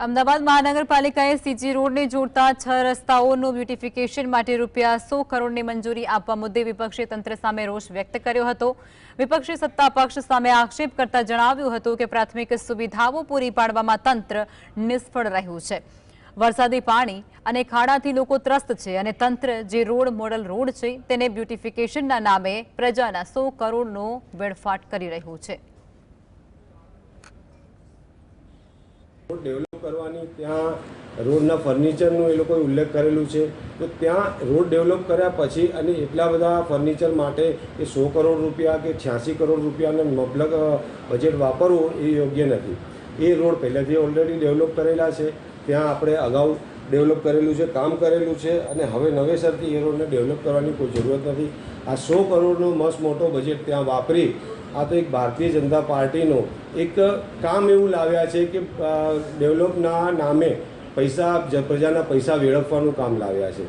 અમદાવાદ મહાનગરપાલિકાએ સીજી રોડને જોડતા છ રસ્તાઓનું બ્યુટિફિકેશન માટે રૂપિયા સો કરોડની મંજૂરી આપવા મુદ્દે વિપક્ષે તંત્ર સામે રોષ વ્યક્ત કર્યો હતો. વિપક્ષે સત્તા પક્ષ સામે આક્ષેપ કરતા જણાવ્યું હતું કે પ્રાથમિક સુવિધાઓ પૂરી પાડવામાં તંત્ર નિષ્ફળ રહ્યું છે. વરસાદી પાણી અને ખાડાથી લોકો ત્રસ્ત છે અને તંત્ર જે રોડ મોડલ રોડ છે તેને બ્યુટિફિકેશનના નામે પ્રજાના સો કરોડનો વેડફાટ કરી રહ્યું છે. કરવાની, ત્યાં રોડના ફર્નિચરનો એ લોકોએ ઉલ્લેખ કરેલું છે. તો ત્યાં રોડ ડેવલપ કર્યા પછી અને એટલા બધા ફર્નિચર માટે એ સો કરોડ રૂપિયા કે છ્યાસી કરોડ રૂપિયાનો મબલક બજેટ વાપરવું એ યોગ્ય નથી. એ રોડ પહેલેથી ઓલરેડી ડેવલપ કરેલા છે. ત્યાં આપણે અગાઉ ડેવલપ કરેલું છે, કામ કરેલું છે અને હવે નવેસરથી એ રોડને ડેવલપ કરવાની કોઈ જરૂરત નથી. આ સો કરોડનો મસ્ત મોટો બજેટ ત્યાં વાપરી આ તો એક ભારતીય જનતા પાર્ટીનું એક કામ એવું લાવ્યા છે કે ડેવલપના નામે પૈસા પ્રજાના પૈસા વેડફવાનું કામ લાવ્યા છે.